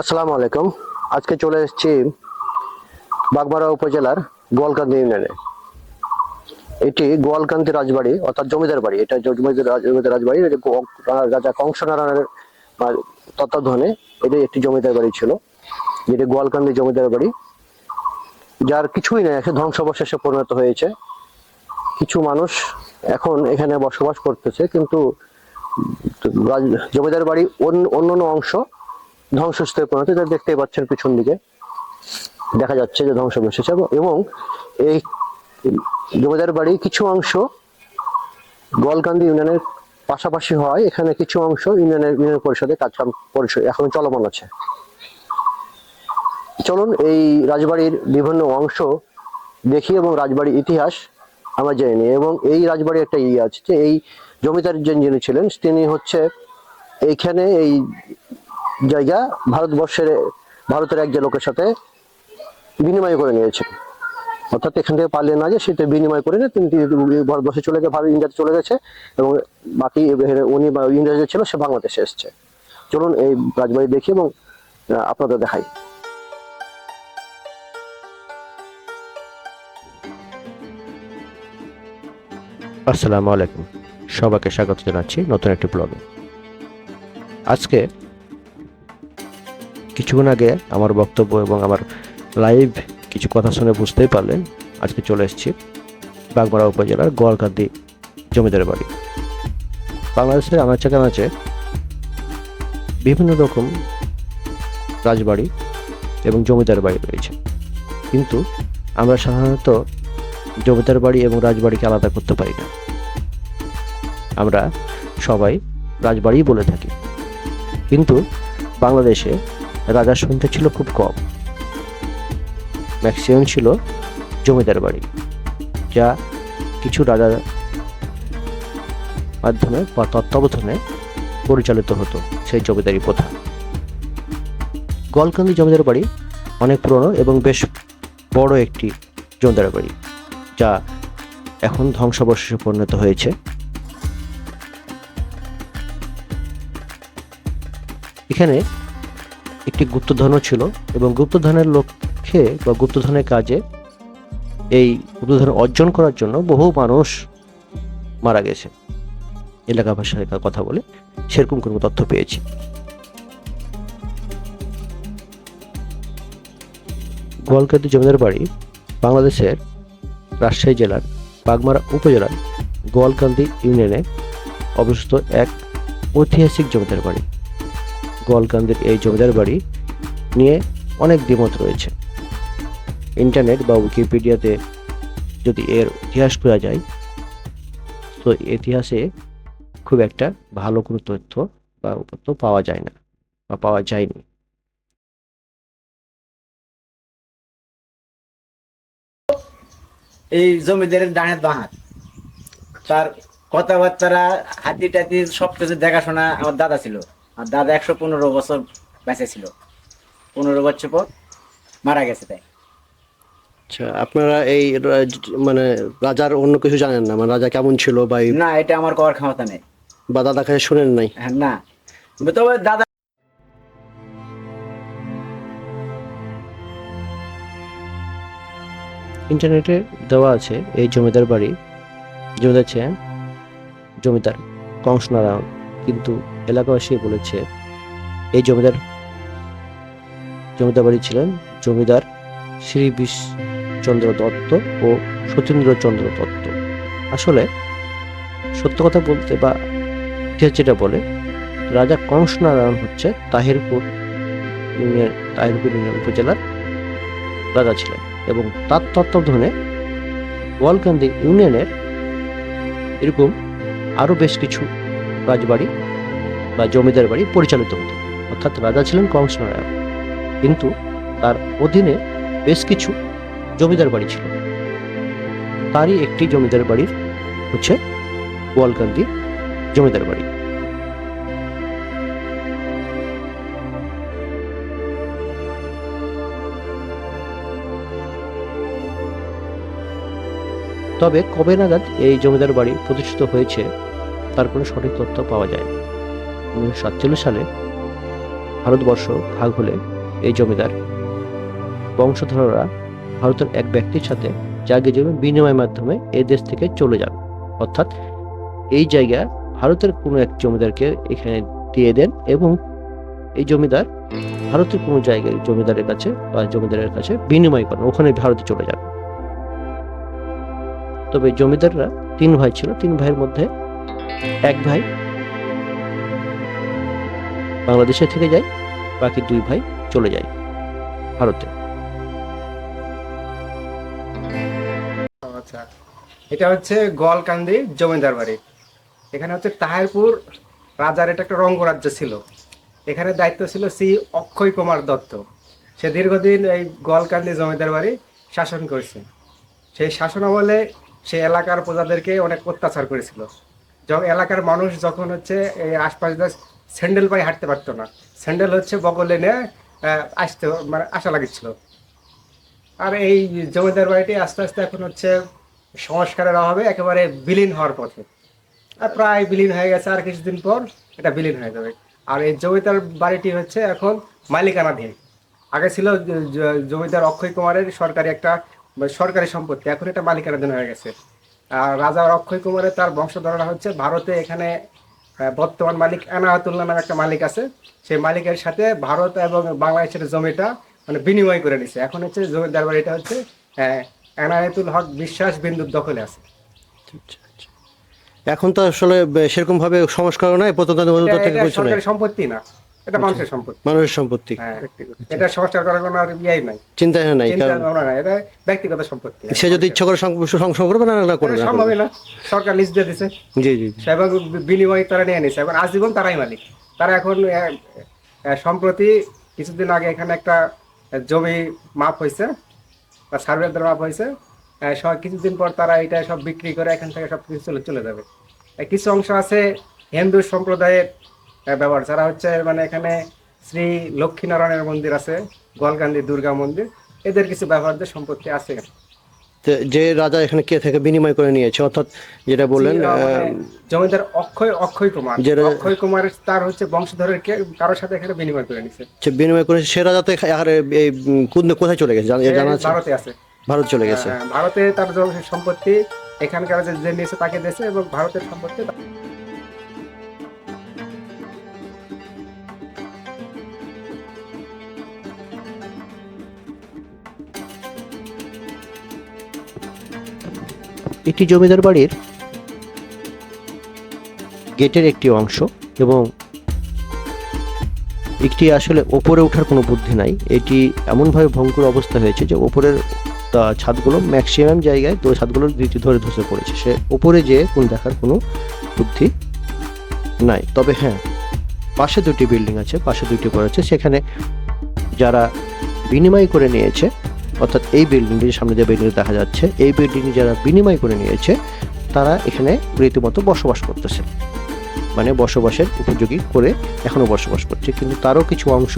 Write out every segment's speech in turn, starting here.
আসসালামু আলাইকুম। আজকে চলে এসেছি বাগমারা উপজেলার গোয়ালকান্দি ইউনিয়নে। এটি গোয়ালকান্দি রাজবাড়ি, অর্থাৎ জমিদার বাড়ি। এটা জমিদার জমিদার রাজবাড়ি। রাজা কংসনারায়ণের তত্ত্বাবধানে এটি একটি জমিদার বাড়ি ছিল, যেটি গোয়ালকান্দি জমিদার বাড়ি। যার কিছুই নেই এখন ধ্বংসাবশেষে পরিণত হয়েছে। কিছু মানুষ এখন এখানে বসবাস করতেছে, কিন্তু জমিদার বাড়ি অন্য অন্য অংশ ধ্বংসস্তূপে পরিণত এটা দেখতেই পাচ্ছেন পিছন দিকে। দেখা যাচ্ছে যে ধ্বংস বসেছে এবং এই জমিদার বাড়ি কিছু অংশ গোয়ালকান্দি ইউনিয়নের পাশাপাশি হয়। এখানে কিছু অংশ ইউনিয়নের, ইউনিয়ন পরিষদে কাজকাম পরিষদ এখন চলমান আছে। চলুন এই রাজবাড়ির বিভিন্ন অংশ দেখি এবং রাজবাড়ির ইতিহাস আমরা জেনে এবং এই রাজবাড়ির একটা ইয়ে আছে যে এই জমিদার যে যিনি ছিলেন, তিনি হচ্ছে এইখানে এই জায়গা ভারতবর্ষের, ভারতের এক যে লোকের সাথে বিনিময় করে নিয়েছেন অর্থাৎ এখান থেকে পারলে না যে সেটা বিনিময় করে নিয়ে তিনি ভারতবর্ষে চলে গেছে ভারত, ইন্ডিয়াতে চলে গেছে এবং বাকি উনি ইংরেজি ছিল সে বাংলাদেশে এসছে। চলুন এই রাজবাড়ি দেখি এবং আপনাদের দেখাই। আসসালামু আলাইকুম। সবাইকে স্বাগত জানাচ্ছি নতুন একটি ব্লগে। আজকে কিছুক্ষণ আগে আমার বক্তব্য এবং আমার লাইভ কিছু কথা শুনে বুঝতেই পারলেন, আজকে চলে এসেছি বাগমারা উপজেলার গোয়ালকান্দি জমিদার বাড়ি। বাংলাদেশের আনাচে কানাচে বিভিন্ন রকম রাজবাড়ি এবং জমিদার বাড়ি রয়েছে। কিন্তু আমরা সাধারণত জমিদার বাড়ি এবং রাজবাড়িকে আলাদা করতে পারি না। আমরা সবাই রাজবাড়িই বলে থাকি। কিন্তু বাংলাদেশে রাজার সংখ্যা ছিল খুব কম। ম্যাক্সিমাম ছিল জমিদার বাড়ি, যা কিছু রাজার মাধ্যমে বা তত্ত্বাবধানে পরিচালিত হতো সেই জমিদারি প্রথা। গলকান্দি জমিদার বাড়ি অনেক পুরনো এবং বেশ বড় একটি জমিদার বাড়ি, যা এখন ধ্বংসাবশেষে পরিণত হয়েছে। এখানে একটি গুপ্তধনও ছিল এবং গুপ্তধনের লক্ষ্যে বা গুপ্তধনের কাজে এই গুপ্তধন অর্জন করার জন্য বহু মানুষ মারা গেছে। এলাকা ভাষায় কথা বলে সেরকম কোনো তথ্য পেয়েছি। গোয়ালকান্দি জমিদার বাড়ি বাংলাদেশের রাজশাহী জেলার বাগমারা উপজেলার গোয়ালকান্দি ইউনিয়নে অবস্থিত এক ঐতিহাসিক জমিদার বাড়ি। গোয়ালকান্দির এই জমিদার বাড়ি নিয়ে অনেক দ্বিমত রয়েছে। ইন্টারনেট বা উইকিপিডিয়াতে যদি এর ইতিহাস করা যায়, তো ইতিহাসে খুব একটা ভালো কোনো তথ্য বা তথ্য পাওয়া যায় না বা পাওয়া যায়নি। এই জমিদারের ডান হাত তার কথাবার্তারা হাতি টাতি সব কিছু দেখাশোনা আমার দাদা ছিল। আর দাদা একশো পনেরো বছর বেঁচে ছিল। পনেরো বছর পর মারা গেছে তাই। আচ্ছা আপনারা এই মানে রাজার অন্য কিছু জানেন না? মানে রাজা কেমন ছিল বা এই- না এটা আমার করার ক্ষমতা নেই। বা দাদা কাছে শুনেন নাই? হ্যাঁ, না। তবে দাদা ইন্টারনেটে দেওয়া আছে এই জমিদার বাড়ি। জমিদার ছিলেন জমিদার কংসনারায়ণ কিন্তু এলাকাবাসী বলেছে, এই জমিদার জমিদার বাড়ি ছিলেন জমিদার শ্রী চন্দ্র দত্ত ও সতীন্দ্রচন্দ্র দত্ত। আসলে সত্য কথা বলতে বা ইতিহাস যেটা বলে, রাজা কংসনারায়ণ হচ্ছে তাহিরপুর ইউনিয়ন তাহিরপুর ইউনিয়ন উপজেলার রাজা ছিলেন এবং তার তত্ত্বাবধানে গোয়ালকান্দি ইউনিয়নের এরকম আরও বেশ কিছু রাজবাড়ি বা জমিদার বাড়ি পরিচালিত হতো। অর্থাৎ রাজা ছিলেন কংসনারায়ণ। কিন্তু তার অধীনে বেশ কিছু জমিদার বাড়ি ছিল। তারই একটি জমিদার বাড়ির হচ্ছে গোয়ালকান্দি জমিদার বাড়ি। তবে কবে নাগাদ এই জমিদার বাড়ি প্রতিষ্ঠিত হয়েছে, তার কোনো সঠিক তথ্য পাওয়া যায় উনিশশো সাতচল্লিশ সালে ভারতবর্ষ ভাগ হলে এই জমিদার বংশধররা ভারতের এক ব্যক্তির সাথে জায়গা জমি বিনিময় মাধ্যমে এই দেশ থেকে চলে যান। অর্থাৎ এই জায়গা ভারতের কোনো এক জমিদারকে এখানে দিয়ে দেন এবং এই জমিদার ভারতের কোনো জায়গায় জমিদারের কাছে বা জমিদারের কাছে বিনিময় করেন, ওখানে ভারতে চলে যান। তবে জমিদাররা তিন ভাই ছিল। তিন ভাইয়ের মধ্যে এক ভাই বাংলাদেশে থেকে যায়, বাকি দুই ভাই চলে যায় ভারতে। আচ্ছা এটা হচ্ছে গোয়ালকান্দি জমিদার বাড়ি। এখানে হচ্ছে তাহেরপুর রাজার এটা একটা রঙ্গরাজ্য ছিল। এখানে দায়িত্ব ছিল শ্রী অক্ষয় কুমার দত্ত। সে দীর্ঘদিন এই গোয়ালকান্দি জমিদার বাড়ি শাসন করেছে। সেই শাসন আমলে সে এলাকার প্রজাদেরকে অনেক অত্যাচার করেছিল। যখন এলাকার মানুষ যখন হচ্ছে এই আশপাশ স্যান্ডেল পায়ে হাঁটতে পারতো না। স্যান্ডেল হচ্ছে বগলে নিয়ে আসতে মানে আশা লাগিচ্ছিল আর এই জমিদার বাড়িটি আস্তে আস্তে এখন হচ্ছে সংস্কারের অভাবে একেবারে বিলীন হওয়ার পথে। আর প্রায় বিলীন হয়ে গেছে আর কিছুদিন পর এটা বিলীন হয়ে যাবে। আর এই জমিদার বাড়িটি হচ্ছে এখন মালিকানাধীন। আগে ছিল জমিদার অক্ষয় কুমারের সরকারি একটা, সরকারি সম্পত্তি, এখন এটা মালিকানাধীন হয়ে গেছে। আর রাজা অক্ষয় কুমারের তার বংশধররা হচ্ছে ভারতে এখানে বর্তমান মালিক এনায়তুল্লাহ নামে একটা মালিক আছে। সেই মালিকের সাথে ভারত এবং বাংলাদেশের জমিটা মানে বিনিময় করে নিছে। এখন হচ্ছে জমিদার বাড়িটা হচ্ছে আহ, এনায়েতুল হক বিশ্বাস বিন্দুর দখলে আছে। এখন তো আসলে সেরকম ভাবে সংস্কার নাই প্রত্নতন্ত্র থেকে সরকারি সম্পত্তি না। এটা মানুষের সম্পত্তি। মানুষের সম্পত্তি। হ্যাঁ এটা সংস্কার করার কোনো আর ইয়েই নাই। চিন্তা নাই চিন্তা ভাবনা নাই এটা ব্যক্তিগত সম্পত্তি। সে যদি ইচ্ছা করে সংশোধন করবে না না করবে। না সম্ভবই না। সরকার লিস্ট দিয়ে দিছে। জি জি জি। এবং বিনিময় তারা নিয়ে নিছে। এখন আজীবন তারাই মালিক। তারা এখন সম্প্রতি কিছুদিন আগে এখানে একটা জমি মাপ হয়েছে বা সার্ভেদের মাপ হয়েছে। সব কিছুদিন পর তারা এটা সব বিক্রি করে এখান থেকে সব কিছু চলে চলে যাবে। কিছু অংশ আছে হিন্দু সম্প্রদায়ের ব্যবহার। যারা হচ্ছে মানে এখানে শ্রী লক্ষ্মীনারায়ণের মন্দির আছে গোয়ালকান্দি দুর্গা মন্দির এদের কিছু ব্যবহারদের সম্পত্তি আছে যে রাজা এখানে কে থেকে বিনিময় করে নিয়েছে অর্থাৎ যেটা বললেন মানে জমিদার অক্ষয় অক্ষয় কুমার। অক্ষয় কুমার তার হচ্ছে বংশধরের কে কারোর সাথে এখানে বিনিময় করে নিছে। বিনিময় করে সে রাজা তো কোথায় চলে গেছে? জানা- আছে? ভারতে আছে। ভারত চলে গেছে। হ্যাঁ, ভারতে তার সম্পত্তি এখানকার যে যে নিয়েছে তাকে দিয়েছে এবং ভারতের সম্পত্তি এটি জমিদার বাড়ির গেটের একটি অংশ এবং একটি আসলে ওপরে ওঠার কোনো বুদ্ধি নাই। এটি এমনভাবে ভঙ্গুর অবস্থা হয়েছে যে ওপরের ছাদগুলো ম্যাক্সিমাম জায়গায় তো ছাদগুলোর দিকে ধরে ধসে পড়েছে। সে ওপরে যেয়ে কোন দেখার কোনো বুদ্ধি নাই। তবে হ্যাঁ পাশে দুটি বিল্ডিং আছে, পাশে দুটি পড়েছে সেখানে যারা বিনিময় করে নিয়েছে অর্থাৎ এই বিল্ডিংটির সামনে যে বিল্ডিং দেখা যাচ্ছে, এই বিল্ডিং যারা বিনিময় করে নিয়েছে, তারা এখানে রীতিমতো বসবাস করতেছে। মানে বসবাসের উপযোগী করে এখনও বসবাস করছে। কিন্তু তারও কিছু অংশ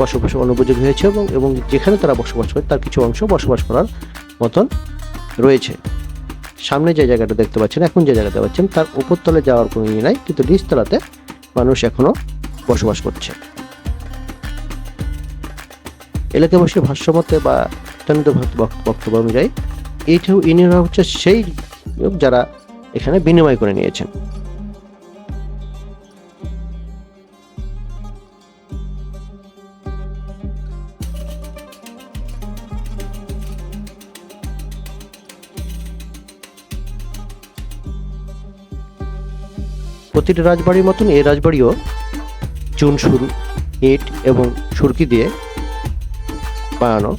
বসবাসের অনুপযোগী হয়েছে এবং এবং যেখানে তারা বসবাস করে, তার কিছু অংশ বসবাস করার মতন রয়েছে। সামনে যে জায়গাটা দেখতে পাচ্ছেন, এখন যে জায়গাতে পাচ্ছেন, তার উপরতলে যাওয়ার কোনো ইয়ে নাই, কিন্তু নিচতলাতে মানুষ এখনও বসবাস করছে। এলাকাবাসীর ভাষ্যমতে বা অত্যন্ত বক্তব্য অনুযায়ী এইটাও ইনিরা হচ্ছে, সেই লোক যারা এখানে বিনিময় করে নিয়েছেন। প্রতিটি রাজবাড়ির মতন এই রাজবাড়িও চুন সুর ইট এবং সুরকি দিয়ে বানানো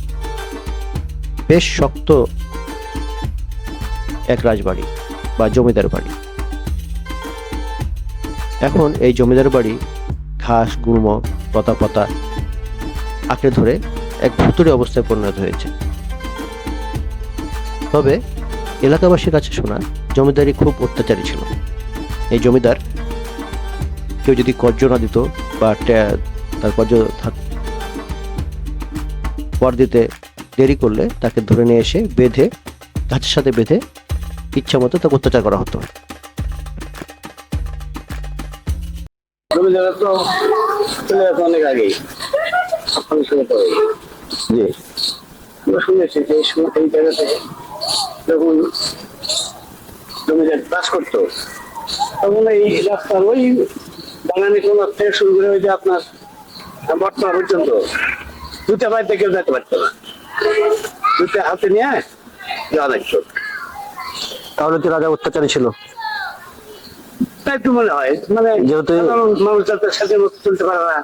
বেশ শক্ত এক রাজবাড়ি বা জমিদার বাড়ি। এখন এই জমিদার বাড়ি ঘাস গুল্ম পাতা পাতা আঁকড়ে ধরে এক ভুতুরে অবস্থায় পরিণত হয়েছে। তবে এলাকাবাসীর কাছে শোনা জমিদারি খুব অত্যাচারী ছিল। এই জমিদার কেউ যদি কর্য না দিত বা তার কর্য কর দিতে দেরি করলে তাকে ধরে নিয়ে এসে বেঁধে গাছের সাথে বেঁধে ইচ্ছা মতো তাকে অত্যাচার করা হতো। অনেক জি। শুনেছি যে এই জায়গাতে যখন জমিদার চাষ করতো তখন এই রাস্তার ওই বাগানে কোন থেকে শুরু করে ওই যে আপনার বর্তমান পর্যন্ত দুটা বাড়িতে কেউ যেতে পারতো না। দুটা হাতে নিয়ে যাওয়া লাগতো। তাহলে তো রাজা অত্যাচারী ছিল। তাই তো মনে হয়। মানে যেহেতু- মানুষ সাথে চলতে পারে না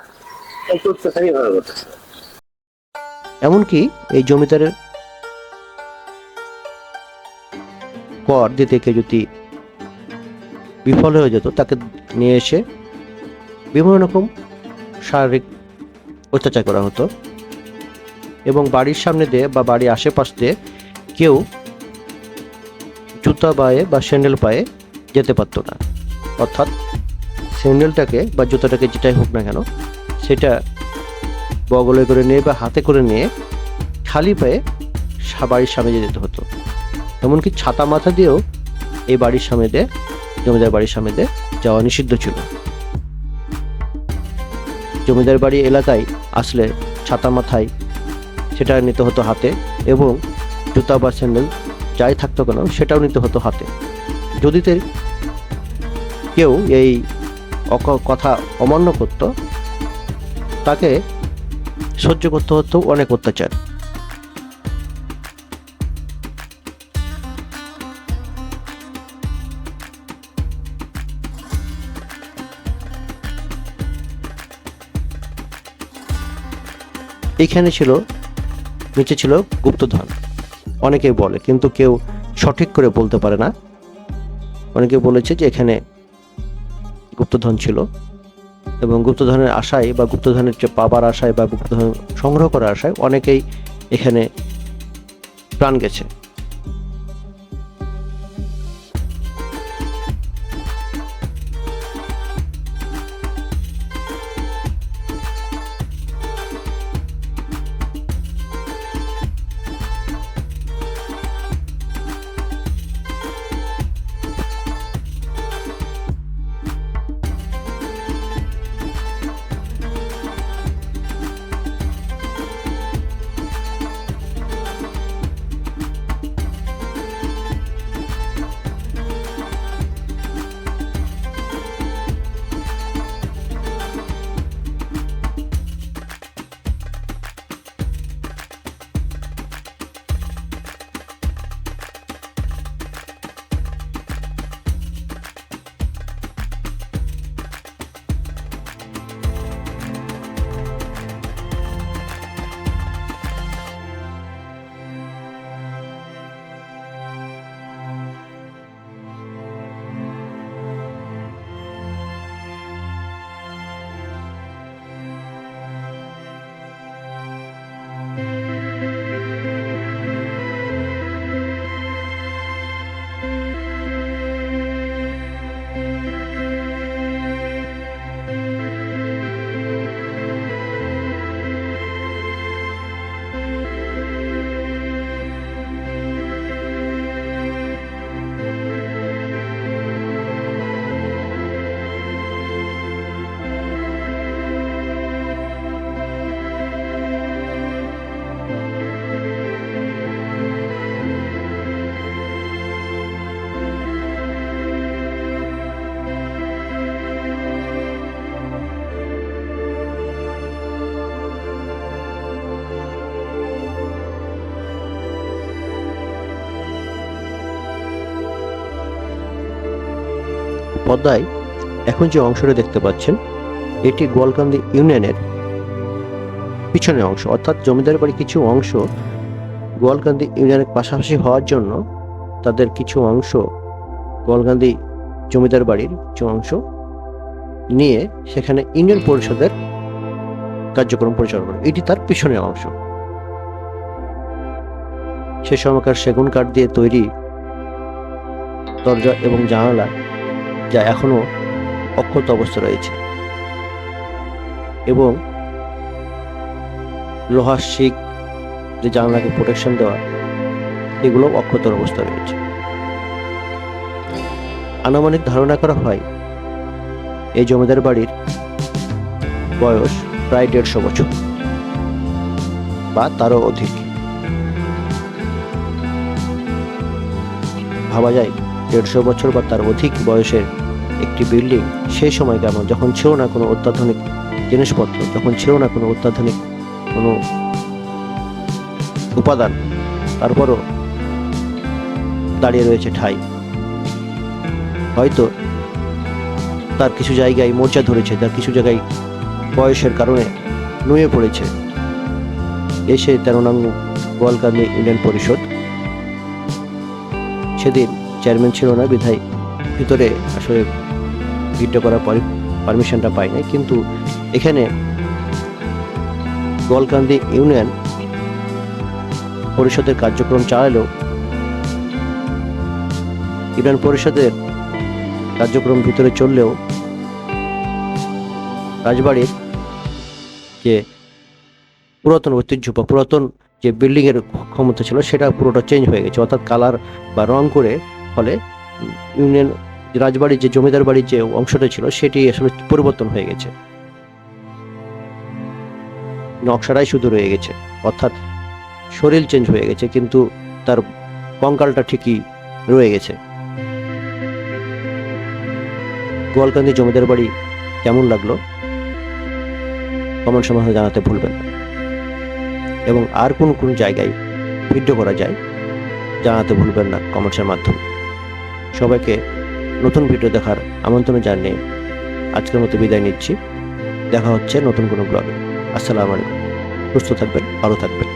ভালো কথা এমনকি এই জমিদারের কর দিতে কেউ যদি বিফল হয়ে যেত তাকে নিয়ে এসে বিভিন্ন রকম শারীরিক অত্যাচার করা হতো। এবং বাড়ির সামনে দিয়ে বা বাড়ির আশেপাশ দিয়ে কেউ জুতা পায়ে বা স্যান্ডেল পায়ে যেতে পারতো না। অর্থাৎ স্যান্ডেলটাকে বা জুতাটাকে যেটাই হোক না কেন, সেটা বগলে করে নিয়ে বা হাতে করে নিয়ে খালি পায়ে বাড়ির সামনে যেতে হতো। এমনকি ছাতা মাথা দিয়েও এই বাড়ির সামনে দিয়ে, জমিদার বাড়ির সামনে দিয়ে যাওয়া নিষিদ্ধ ছিল। জমিদার বাড়ি এলাকায় আসলে ছাতা মাথায় সেটা নিতে হতো হাতে এবং জুতা বা স্যান্ডেল যাই থাকতো কেন সেটাও নিতে হতো হাতে। যদি কেউ এই কথা অমান্য করত, তাকে সহ্য করতে হতো অনেক অত্যাচার। এখানে ছিল নিচে ছিল গুপ্তধন। অনেকেই বলে, কিন্তু কেউ সঠিক করে বলতে পারে না। অনেকে বলেছে যে এখানে গুপ্তধন ছিল এবং গুপ্তধনের আশায় বা গুপ্তধনের যে পাবার আশায় বা গুপ্তধন সংগ্রহ করার আশায় অনেকেই এখানে প্রাণ গেছে। পদ্মায় এখন যে অংশটা দেখতে পাচ্ছেন, এটি গোয়ালকান্দি ইউনিয়নের পিছনের অংশ। অর্থাৎ জমিদার বাড়ির কিছু অংশ গোয়ালকান্দি ইউনিয়নের পাশাপাশি হওয়ার জন্য তাদের কিছু অংশ গোয়ালকান্দি জমিদার বাড়ির কিছু অংশ নিয়ে সেখানে ইউনিয়ন পরিষদের কার্যক্রম পরিচালনা করে। এটি তার পিছনের অংশ। সে সময়কার সেগুন কাঠ দিয়ে তৈরি দরজা এবং জানালা যা এখনও অক্ষত অবস্থা রয়েছে। এবং লোহার শিক যে জানলাকে প্রোটেকশন দেওয়া এগুলো অক্ষত অবস্থা রয়েছে। আনুমানিক ধারণা করা হয়, এই জমিদার বাড়ির বয়স প্রায় দেড়শো বছর, বা তারও অধিক। ভাবা যায় দেড়শো বছর বা তার অধিক বয়সের একটি বিল্ডিং, সেই সময় কেমন? যখন ছিল না কোনো অত্যাধুনিক জিনিসপত্র, যখন ছিল না কোনো অত্যাধুনিক কোনো উপাদান, তারপরও দাঁড়িয়ে রয়েছে ঠাই। হয়তো তার কিছু জায়গায় মোর্চা ধরেছে, তার কিছু জায়গায় বয়সের কারণে নুয়ে পড়েছে। এসে তেরো নং গোয়ালকান্দি ইউনিয়ন পরিষদ। সেদিন চেয়ারম্যান ছিল না বিধায় ভিতরে আসলে ভিডিও করার পারমিশনটা পাই নাই, কিন্তু এখানে গোয়ালকান্দি ইউনিয়ন পরিষদের কার্যক্রম চালালেও ইউনিয়ন পরিষদের কার্যক্রম ভিতরে চললেও রাজবাড়ির যে পুরাতন ঐতিহ্য বা পুরাতন যে বিল্ডিংয়ের ক্ষমতা ছিল, সেটা পুরোটা চেঞ্জ হয়ে গেছে। অর্থাৎ কালার বা রং করে ফলে ইউনিয়ন রাজবাড়ির যে জমিদার বাড়ির যে অংশটা ছিল, সেটি আসলে পরিবর্তন হয়ে গেছে। নকশাটাই শুধু রয়ে গেছে। অর্থাৎ শরীর চেঞ্জ হয়ে গেছে, কিন্তু তার কঙ্কালটা ঠিকই রয়ে গেছে। গোয়ালকান্দি জমিদার বাড়ি কেমন লাগল? কমেন্ট সমাধানে জানাতে ভুলবেন এবং আর কোন কোন জায়গায় ভিডিও করা যায়, জানাতে ভুলবেন না কমেন্টসের মাধ্যমে। সবাইকে নতুন ভিডিও দেখার আমন্ত্রণ জানিয়ে আজকের মতো বিদায় নিচ্ছি। দেখা হচ্ছে নতুন কোনো ব্লগে আসসালামু আলাইকুম। সুস্থ থাকবেন, ভালো থাকবেন।